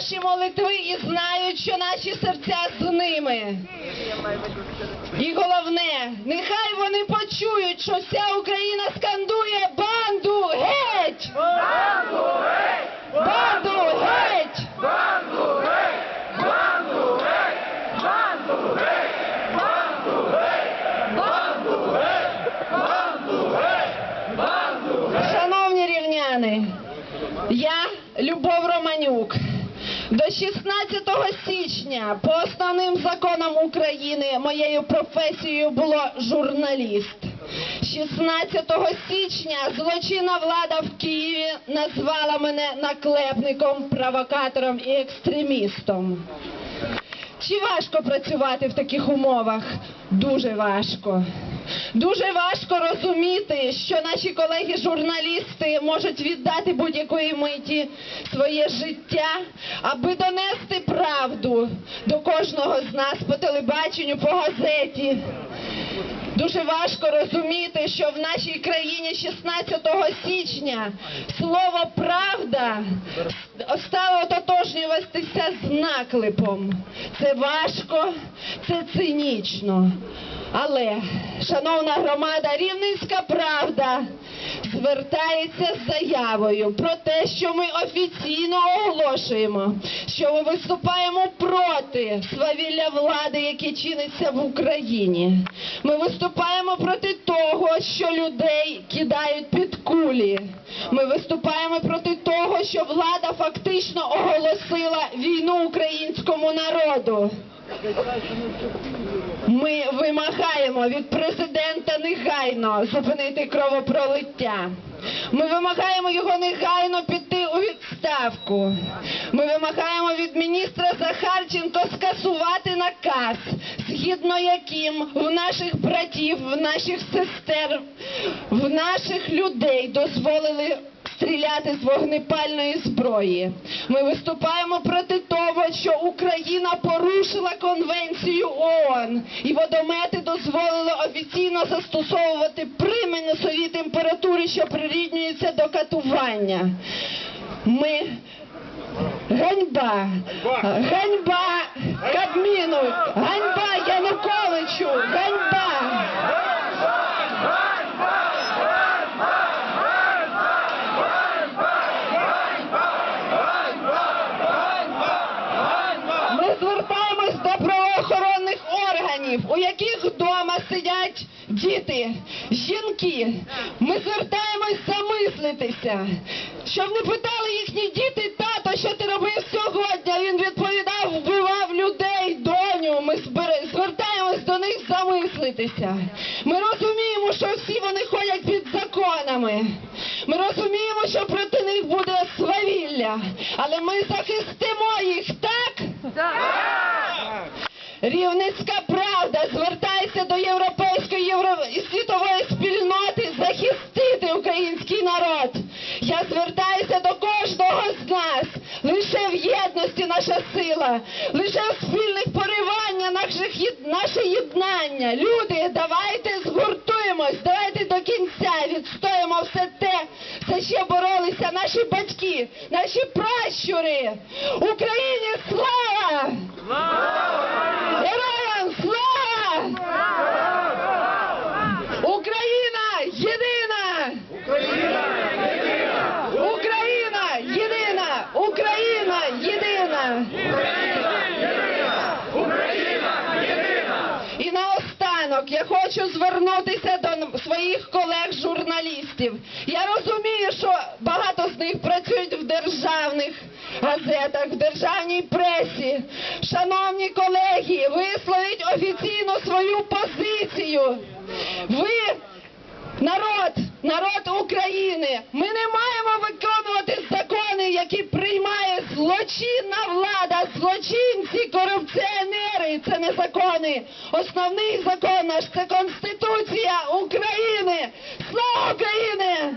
наші молитви і знають, що наші серця з ними. І головне, нехай вони почують, що вся Україна скандує банду геть! Банду геть! Банду геть! Шановні рівняни, я Любов Романюк. До 16 січня по основним законам України моєю професією було журналіст. 16 січня злочинна влада в Києві назвала мене наклепником, провокатором і екстремістом. Чи важко працювати в таких умовах? Дуже важко. Дуже важко розуміти, що наші колеги-журналісти можуть віддати будь-якої миті своє життя, аби донести правду до кожного з нас по телебаченню, по газеті. Дуже важко розуміти, що в нашій країні 16 січня слово правда стало ототожнюватися з наклепом. Це важко, це цинічно. Але, шановна громада, Рівненська правда звертається з заявою про те, що ми офіційно оголошуємо, що ми виступаємо проти свавілля влади, яке чиниться в Україні. Ми виступаємо проти того, що людей кидають під кулі. Ми виступаємо проти того, що влада фактично оголосила війну українському народу. Ми вимагаємо від президента негайно зупинити кровопролиття. Ми вимагаємо його негайно піти у відставку. Ми вимагаємо від міністра Захарченко скасувати наказ, згідно яким в наших братів, в наших сестер, в наших людей дозволили стріляти з вогнепальної зброї. Ми виступаємо проти того, що Україна порушила конвенцію ООН і водомети дозволили офіційно застосовувати при мінусовій температурі, що прирівнюється до катування. Ми ганьба, ганьба Кабміну, ганьба Януковичу, ганьба. Ми звертаємось до правоохоронних органів, у яких вдома сидять діти, жінки. Ми звертаємось замислитися, щоб не питали їхні діти, тато, що ти робив сьогодні. Він відповідав, вбивав людей, доню. Ми звертаємось до них замислитися. Ми розуміємо, що всі вони ходять під законами. Ми розуміємо, що проти них буде свавілля, але ми захистимо їх, так? Рівненська правда звертається до європейської євро... світової спільноти захистити український народ. Я звертаюся до кожного з нас. Лише в єдності наша сила, лише в спільних поривання наших наше єднання. Люди, давайте згуртуємось, давайте до кінця за що боролися наші батьки, наші пращури. Україні слава! Героям слава! Україна єдина! Україна єдина! Україна єдина! І наостанок я хочу звернутися до своїх колег-журналістів. Я газетах, в державній пресі. Шановні колеги, висловіть офіційно свою позицію. Ви Народ, народ України, ми не маємо виконувати закони, які приймає злочинна влада, злочинці, корупціонери. Це не закони. Основний закон наш це Конституція України. Слава Україні!